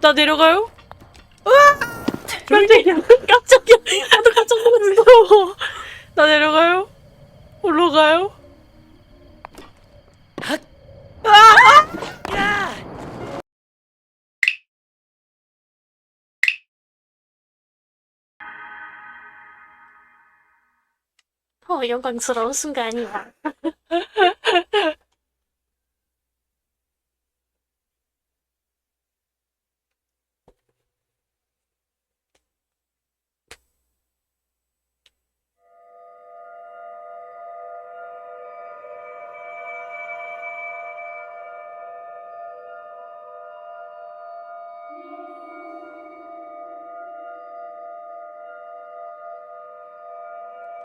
나 내려가요? 으아! 깜짝이야. 깜짝이야. 나도 깜짝 놀랐어. 나 내려가요? 올라가요? 어, 영광스러운 순간이야.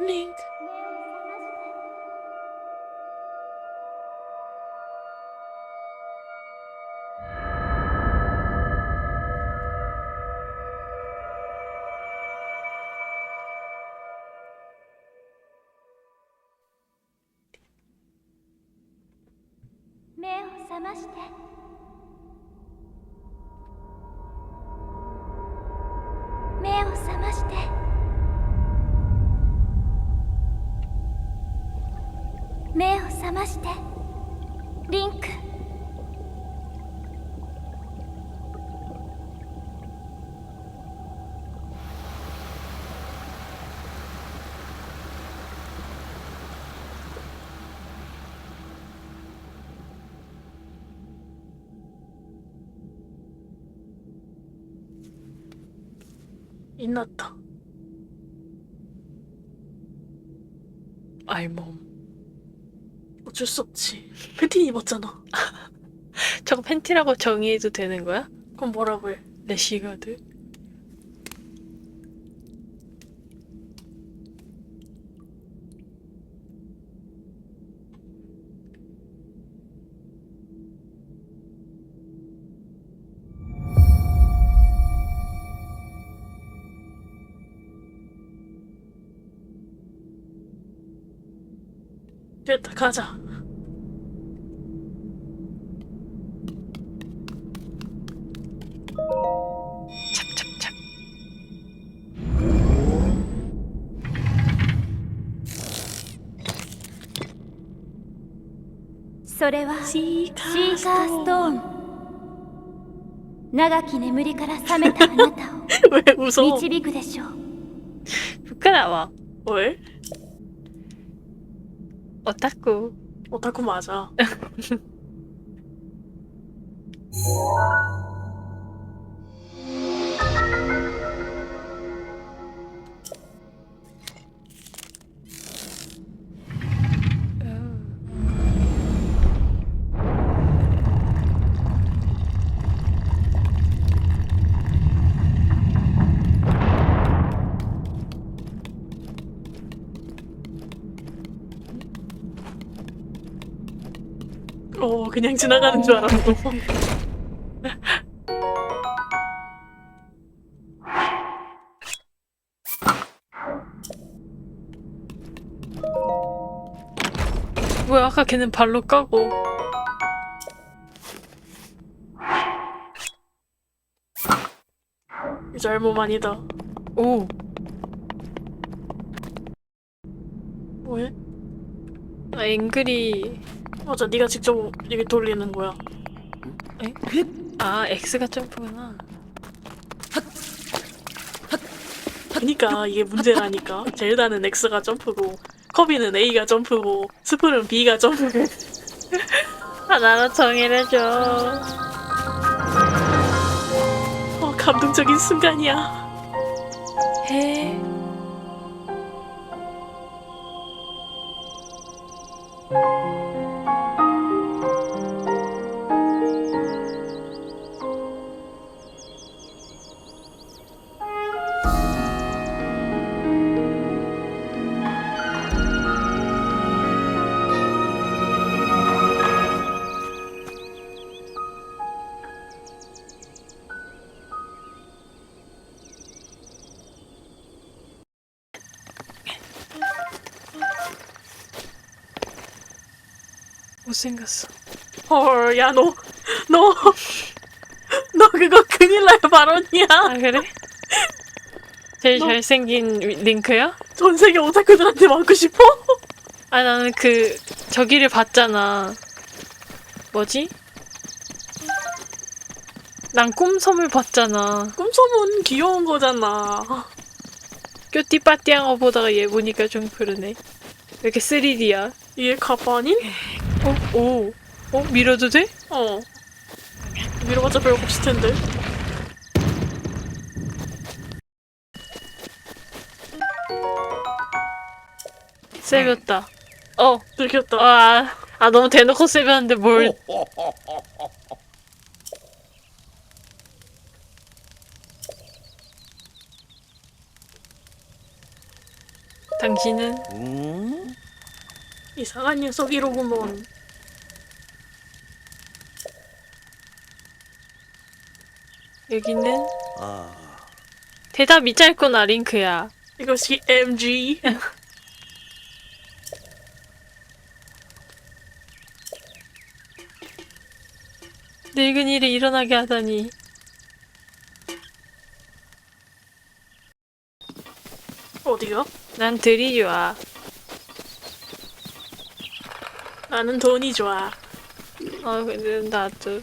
リンク目を覚まして。目を覚まして。覚ましてリンクになった。 어쩔 수 없지. 팬티 입었잖아. 저거 팬티라고 정의해도 되는 거야? 그럼 뭐라고 해? 레시가드? 됐다, 가자. それはシ 시카 ーカーストーン長き眠りから覚めたあなたを 왜 웃어? 導くでしょう 부끄러워. 왜? 오타쿠. 오타쿠 맞아. 그냥 지나가는 줄 알았어. 뭐야, 아까 걔는 발로 까고. 이제 알몸 아니다. 오. 뭐해? 아, 앵글이 맞아, 네가 직접 이게 돌리는 거야. 에? 아, X가 점프구나. 그니까 이게 문제라니까. 젤다는 X가 점프고, 커비는 A가 점프고, 스프는 B가 점프고. 하나로 정의해줘. 어, 감동적인 순간이야. 못생겼어. 헐, 야, 너, 너, 너 그거 그 큰일 날 발언이야. 아 그래? 제일 너- 잘생긴 위- 링크야? 전 세계 오타쿠들한테 맞고 싶어? 아 나는 그 저기를 봤잖아. 뭐지? 난 꿈섬을 봤잖아. 꿈소문 귀여운 거잖아. 뾰띠빠띠한 거 보다가 얘 보니까 좀 그러네. 왜 이렇게 3D야? 이게 가빠니? 어? 오. 어? 밀어도 돼? 어. 밀어봤자 별거 없을 텐데. 세볐다. 어. 들켰다. 아, 아 너무 대놓고 세볐는데 뭘 당신은 이상한 녀석이로구먼. 여기는 아, 대답이 짧구나 링크야. 이것이 MG. 늙은 일이 일어나게 하다니. 어디가? 난 들이 좋아. 나는 돈이 좋아. 어, 근데 나도.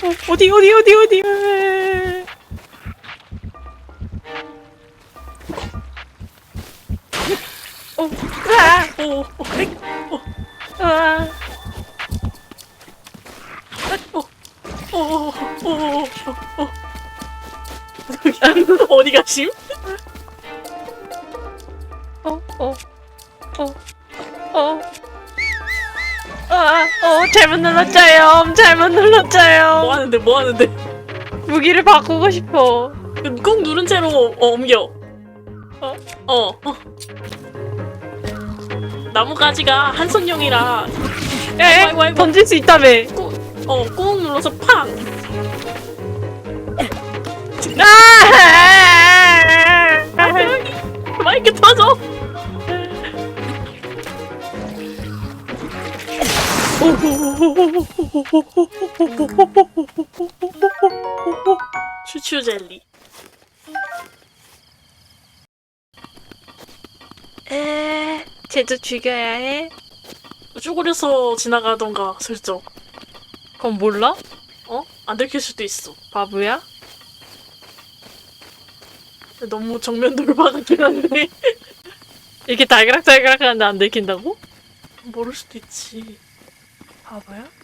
디, 어디, 어디, 어디. 어. 어디 가심? 잘못 뭐 눌렀자요. 하는데, 뭐 하는데? 무기를 바꾸고 싶어. 꾹 누른 채로 어, 옮겨. 어, 어, 어. 나뭇가지가 한손용이라 에? 아이고, 아이고. 던질 수 있다며. 꾹, 어, 꾹 눌러서 팡! 아! 마이크 터져! 추추 젤리. 에, 쟤도 죽여야 해? 쭈그려서 지나가던가 슬쩍. 그건 몰라? 어? 안 들킬 수도 있어. 바보야? 너무 정면 돌파 같긴 한데. 이렇게 달그락달그락 하는데 안 들킨다고? 모를 수도 있지. 바보야?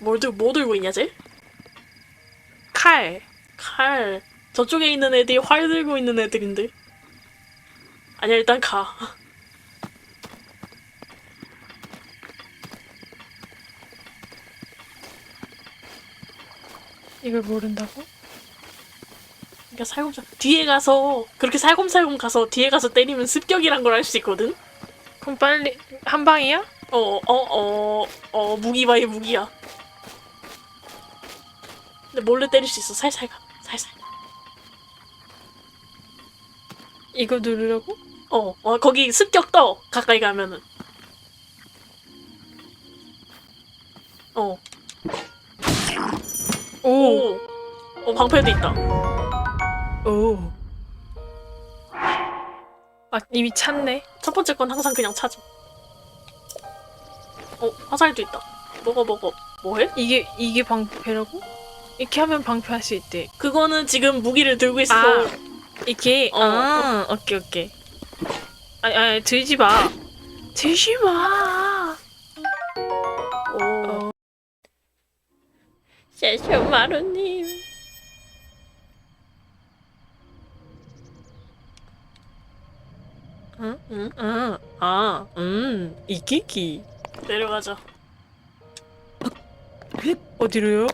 뭘 들, 뭐 들고 있냐, 쟤? 칼. 칼. 저쪽에 있는 애들이 활 들고 있는 애들인데. 아니야, 일단 가. 이걸 모른다고? 그러니까 살검살 뒤에 가서 그렇게 살검살검 가서 뒤에 가서 때리면 습격이란 걸 알 수 있거든. 그럼 빨리 한 방이야? 어, 어, 어, 어, 무기 바이 무기야. 근데 몰래 때릴 수 있어. 살살 가. 살살. 이거 누르라고? 어, 어, 거기 습격 떠. 가까이 가면은. 어. 오. 오. 어, 방패도 있다. 오. 아 이미 찼네. 첫 번째 건 항상 그냥 찾음. 어, 화살도 있다. 먹어, 먹어. 뭐해? 이게 이게 방패라고? 이렇게 하면 방패할 수 있대. 그거는 지금 무기를 들고 있어. 아. 이렇게. 어. 아 오케이 오케이. 아니 아니 들지 마. 들지 마. 오. 어. 샤샤마루님. 응? 응? 응? 아, 음, 이기기. 내려가자. 어디로요?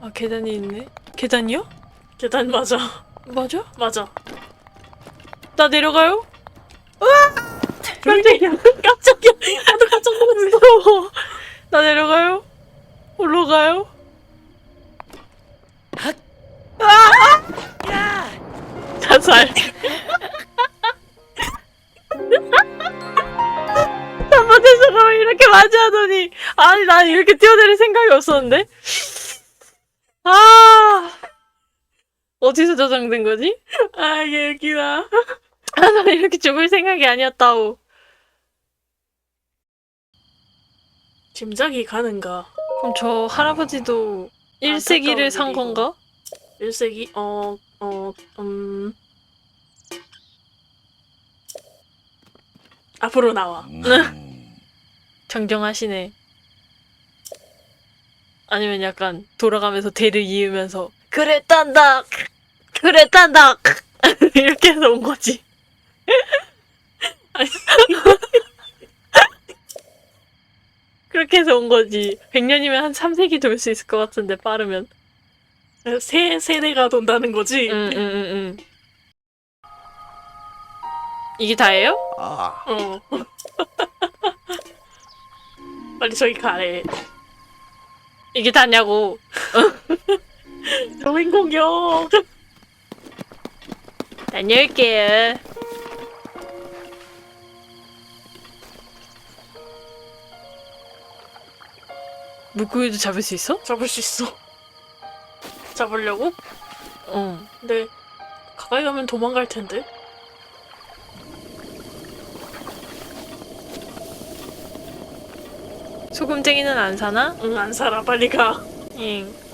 아 계단이 있네. 계단이요? 계단 맞아. 맞아? 맞아. 나 내려가요? 깜짝이야. 깜짝이야. 나도 깜짝 놀랐어. 무서워. 나 내려가요? 올라가요? 아! 자살. 첫 번째 사람을 이렇게 맞이하더니 아니 난 이렇게 뛰어내릴 생각이 없었는데 아 어디서 저장된 거지? 아, 이게 웃기다. 아, 난 이렇게 죽을 생각이 아니었다고. 짐작이 가는가? 그럼 저 할아버지도 1세기를 산 안타까운 건가? 1세기? 어, 어, 음. 앞으로 나와. 정정하시네. 아니면 약간 돌아가면서 대를 이으면서 그랬단다. 그랬단다. 이렇게 해서 온 거지. 아니, 그렇게 해서 온 거지. 100년이면 한 3세기 돌 수 있을 것 같은데 빠르면. 세 세대가 돈다는 거지. 응, 응, 응, 응. 이게 다예요? 아, 어. 빨리 저기 가래. 이게 다냐고. 로인 공격. 다녀올게요. 물고기도 잡을 수 있어? 잡을 수 있어. 잡으려고? 응. 근데 가까이 가면 도망갈 텐데. 소금쟁이는 안 사나? 응, 안 살아. 빨리 가. 응.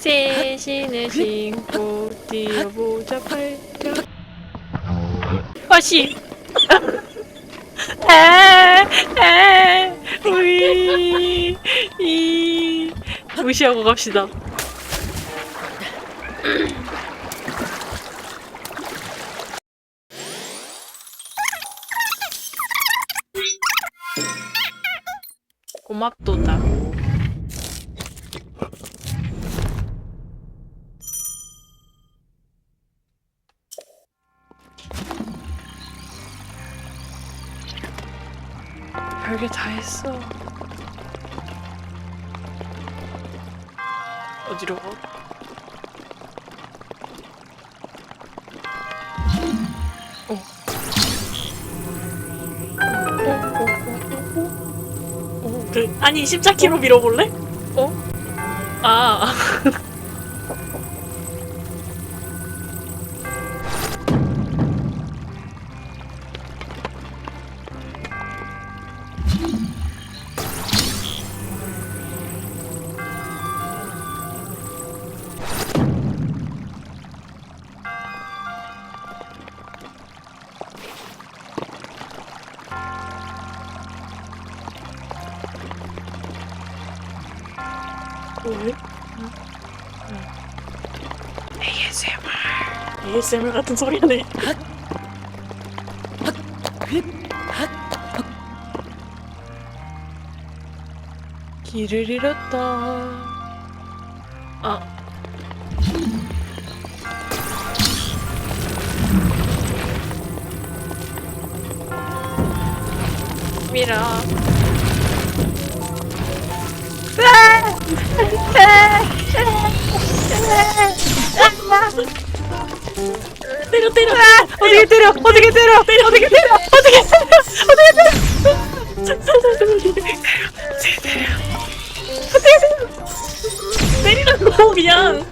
셋신을 신고 뛰어보자 발견 아씨 에에 우리 이. 무시하고 갑시다 별게 다 했어 어디로 가? 어. 그 아니 십자키로 밀어볼래? 아. ASMR. 같은 소리하네. 길을 잃었다. 아. 미라. 때려 때려. 어떻게 때려? 어떻게 때려? 때려? 어떻게 때려? 어떻게 때려? 어떻게 때려? 어떻게 때려? 때리라고 그냥.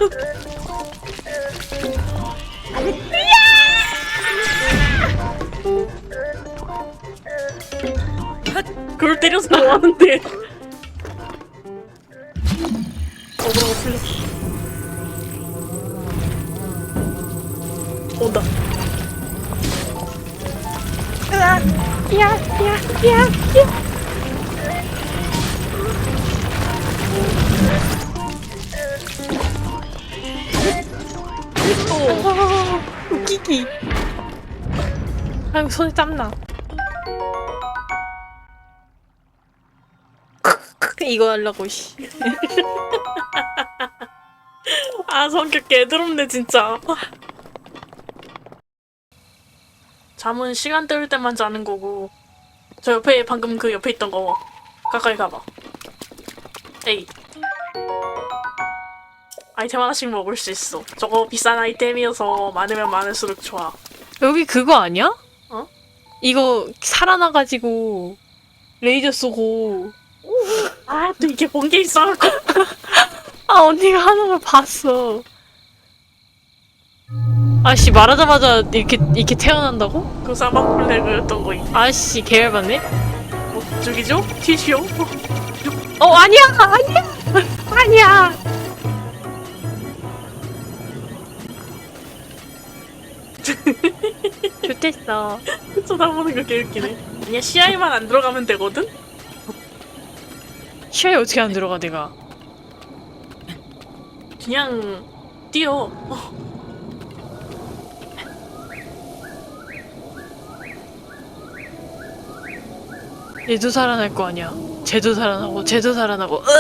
그걸 때려서 뭐 하는데? 어그로가 풀렸어. 온다. 으악! 야, 야, 야, 야. 웃기기. 아, 손에 땀나. 이거 하려고, 씨. 아, 성격 개드럽네, 진짜. 잠은 시간 때울 때만 자는 거고. 저 옆에 방금 그 옆에 있던 거 가까이 가봐. 에이. 아이템 하나씩 먹을 수 있어. 저거 비싼 아이템이어서 많으면 많을수록 좋아. 여기 그거 아니야? 어? 이거 살아나가지고 레이저 쏘고 아, 또 이게 뭔게 있어. 아 언니가 하는 걸 봤어. 아씨 말하자마자 이렇게 이렇게 태어난다고? 그 사막 블랙이었던 거 있. 아씨 개열받네. 어, 저기죠? 티슈요? 어 아니야 아니야 아니야. 좋댔어. 쳐다보는 거 개웃기네. 그냥 CI만 안 들어가면 되거든? 시야에 어떻게 안 들어가 내가? 그냥 뛰어. 어, 얘도 살아날 거 아니야. 쟤도 살아나고 쟤도 살아나고.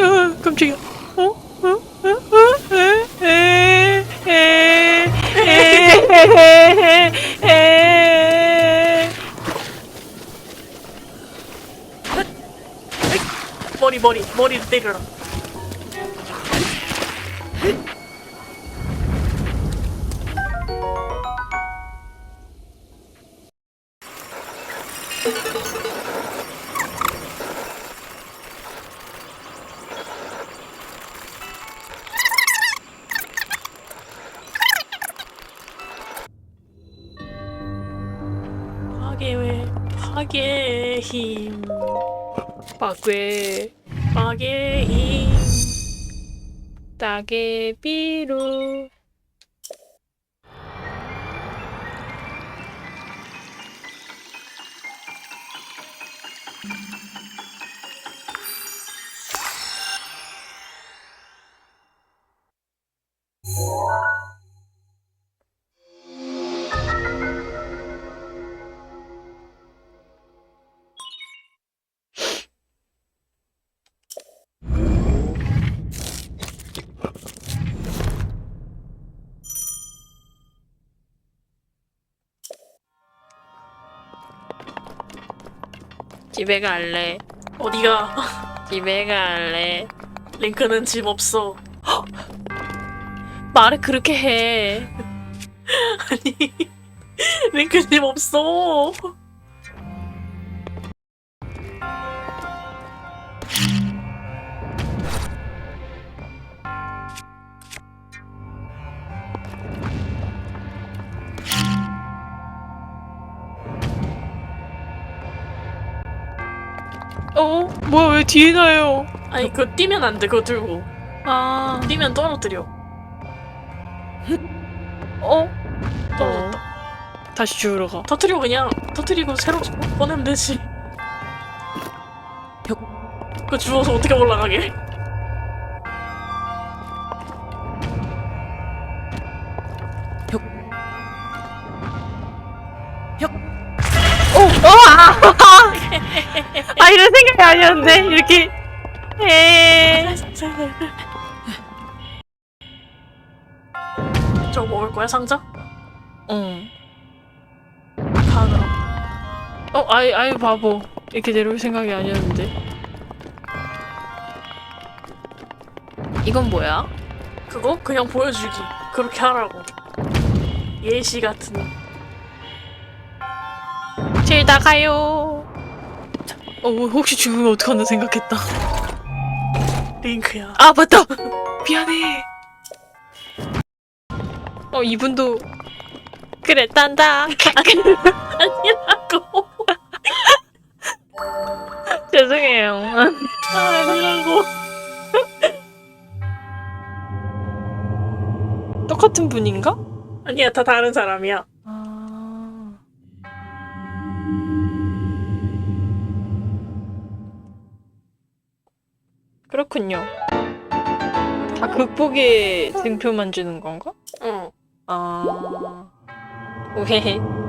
아, 깜짝이야. 머리, 머리, 머리를 때려라. 파괴, 파괴의 힘. 빠괴 힘. 따개비루 집에 갈래 어디가? 집에 갈래 링크는 집 없어. 말을 그렇게 해 아니, 링크 집 없어. 어? 뭐야 왜 뒤에 나요 아니, 그거 뛰면 안 돼, 그거 들고. 아 뛰면 떨어뜨려. 어? 떨어졌다. 다시 주우러 가 터트려, 그냥. 터트리고 새로 보내면 되지. 그거 주워서 어떻게 올라가게? 생각이 아니었는데 이렇게 에 저거 먹을 거야, 상자? 응. 가, 그럼. 어, 아이, 아이, 바보. 이렇게 내려올 생각이 아니었는데. 이건 뭐야? 그거? 그냥 보여주기. 그렇게 하라고. 예시 같은. 제일 나가요. 어, 혹시 죽으면 어떡하나 생각했다. 링크야. 아, 맞다! 미안해. 어, 이분도. 그래, 딴다. 아니라고. 죄송해요. 아니라고. 똑같은 분인가? 아니야, 다 다른 사람이야. 그렇군요. 다 극복의 증표만 주는 건가? 어. 아. 왜?